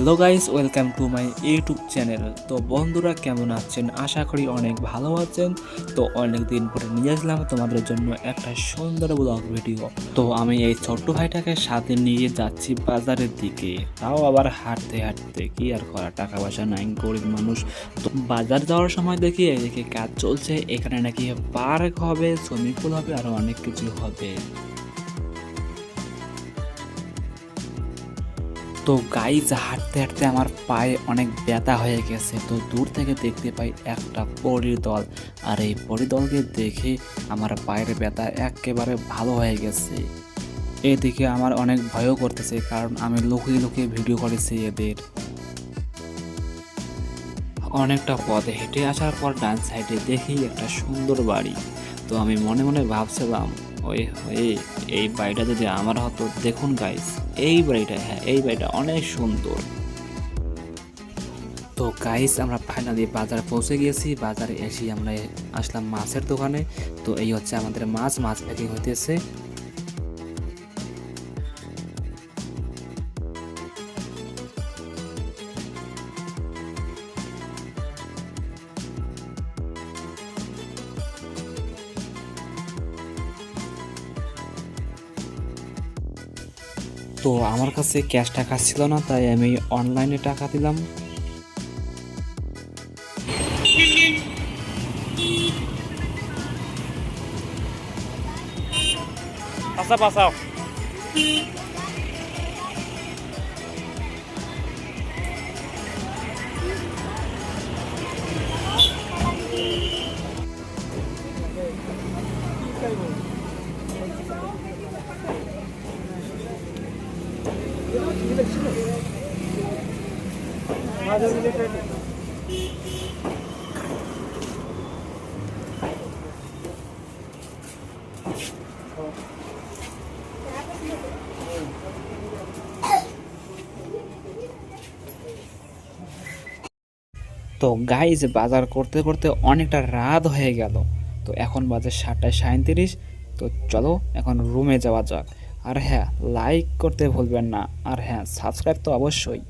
Hello guys, welcome to my YouTube channel. তো বন্ধুরা, কেমন আছেন? আশা করি অনেক ভালো আছেন। তো অনেক দিন পরে নিয়ে আসলাম তোমাদের জন্য একটা সুন্দর ব্লগ ভিডিও। তো আমি এই ছোট্ট ভাইটাকে সাথে নিয়ে যাচ্ছি বাজারের দিকে। তাও আবার হাঁটতে হাঁটতে কি আর করা? টাকা পয়সা নাই, গরিব মানুষ। তো বাজার যাওয়ার সময় দেখি এদিকে কাজ চলছে। এখানে নাকি পার্ক হবে, সুইমিং পুল হবে আরও অনেক কিছু হবে। তো গাইজ হাঁটতে হাঁটতে আমার পায়ে অনেক ব্যথা হয়ে গেছে। তো দূর থেকে দেখতে পাই একটা পরির দল। আর এই পরিদলকে দেখে আমার পায়ের ব্যথা একেবারে ভালো হয়ে গেছে। এদিকে আমার অনেক ভয়ও করতেছে, কারণ আমি লুকিয়ে লুকিয়ে ভিডিও করেছি এদের। অনেকটা পথে হেঁটে আসার পর ডান সাইডে দেখি একটা সুন্দর বাড়ি। তো আমি মনে মনে ভাবছিলাম ওই ওই, এই বাড়িটা যদি আমার হতো, দেখুন গাইস এই বাড়িটা হ্যাঁ এই বাড়িটা অনেক সুন্দর। তো গাইস আমরা ফাইনালি বাজার পৌঁছে গিয়েছি। বাজারে এসে আমরা আসলাম মাছের দোকানে। তো এই হচ্ছে আমাদের মাছ মাছ প্যাকিং হইতেছে। তো আমার কাছে ক্যাশ টাকা ছিল না তাই আমি অনলাইনে টাকা দিলাম। আচ্ছা পাশাও তো গাইজ বাজার করতে করতে অনেকটা রাত হয়ে গেল। তো এখন বাজে সাতটায় সাঁত্রিশ তো চলো এখন রুমে যাওয়া যাক। আর হ্যাঁ লাইক করতে ভুলবেন না। আর হ্যাঁ সাবস্ক্রাইব তো অবশ্যই।